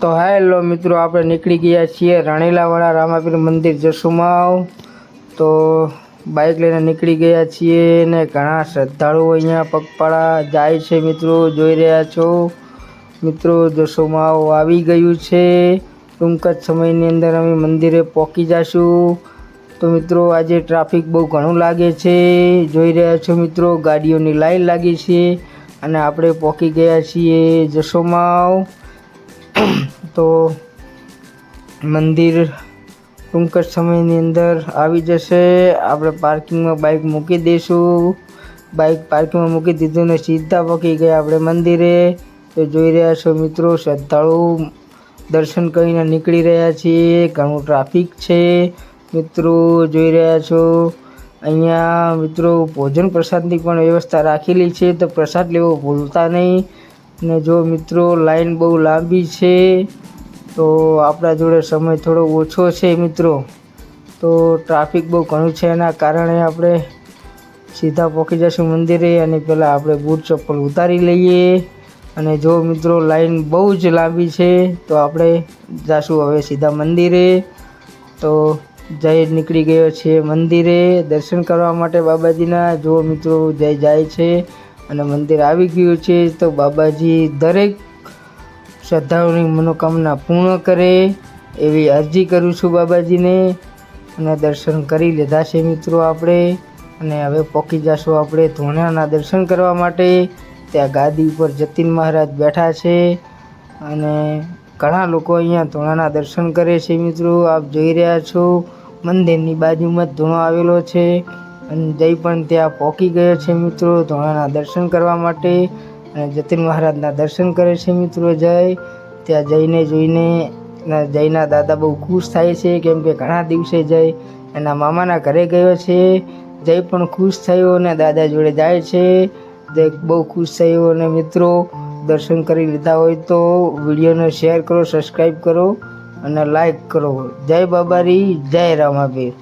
તો હેલો મિત્રો, આપણે નીકળી ગયા છીએ રાણીલાવાળા રામાપીર મંદિર જસુમાવ. તો બાઇક લઈને નીકળી ગયા છીએ ને ઘણા શ્રદ્ધાળુઓ અહીંયા પગપાળા જાય છે મિત્રો, જોઈ રહ્યા છો. મિત્રો, જસુમાવ આવી ગયું છે. ટૂંક જ સમયની અંદર અમે મંદિરે પહોંચી જશું. તો મિત્રો, આજે ટ્રાફિક બહુ ઘણું લાગે છે. જોઈ રહ્યા છો મિત્રો, ગાડીઓની લાઈન લાગી છે. અને આપણે પહોંચી ગયા છીએ જસોમાવ. તો મંદિર ટૂંક જ સમયની અંદર આવી જશે. આપણે પાર્કિંગમાં બાઇક મૂકી દઈશું. બાઇક પાર્કિંગમાં મૂકી દીધું ને સીધા પકી ગયા આપણે મંદિરે. તો જોઈ રહ્યા છો મિત્રો, શ્રદ્ધાળુ દર્શન કરીને નીકળી રહ્યા છીએ. ઘણું ટ્રાફિક છે. મિત્રો જોઈ રહ્યા છો, અહીંયા મિત્રો ભોજન પ્રસાદની પણ વ્યવસ્થા રાખેલી છે. તો પ્રસાદ લેવો ભૂલતા નહીં. ને જો મિત્રો, લાઈન બહુ લાંબી છે, તો આપણા જોડે સમય થોડો ઓછો છે મિત્રો. તો ટ્રાફિક બહુ ઘણું છે એના કારણે આપણે સીધા પહોંચી જશું મંદિરે અને પહેલાં આપણે બૂટ ચપ્પલ ઉતારી લઈએ. અને જો મિત્રો, લાઈન બહુ જ લાંબી છે, તો આપણે જાશું હવે સીધા મંદિરે. તો જય નીકળી ગયો છે મંદિરે. દર્શન કરવા માટે બાબાજીના, જો મિત્રો જય જાય છે અને મંદિર આવી ગયું છે, તો બાબાજી દરેક શ્રદ્ધાળુની મનોકામના પૂર્ણ કરે એવી અરજી કરું છું બાબાજીને અને દર્શન કરી લીધા છે મિત્રો આપણે. અને હવે પોકી જશું આપણે ધોણાના દર્શન કરવા માટે. ત્યાં ગાદી ઉપર જતીન મહારાજ બેઠા છે અને ઘણા લોકો અહીંયા ધોણાના દર્શન કરે છે મિત્રો. આપ જોઈ રહ્યા છો, મંદિરની બાજુમાં જ ધોણો આવેલો છે. અને જય પણ ત્યાં પહોંચી ગયો છે મિત્રો ધોળાના દર્શન કરવા માટે. અને જતીન મહારાજના દર્શન કરે છે મિત્રો જય. ત્યાં જઈને જોઈને જયના દાદા બહુ ખુશ થાય છે, કેમ કે ઘણા દિવસે જય એના મામાના ઘરે ગયો છે. જય પણ ખુશ થયો અને દાદા જોડે જાય છે. જય બહુ ખુશ થયો અને મિત્રો દર્શન કરી લીધા હોય તો વિડીયોને શેર કરો, સબસ્ક્રાઈબ કરો અને લાઈક કરો. જય બાબારી, જય રામાપીર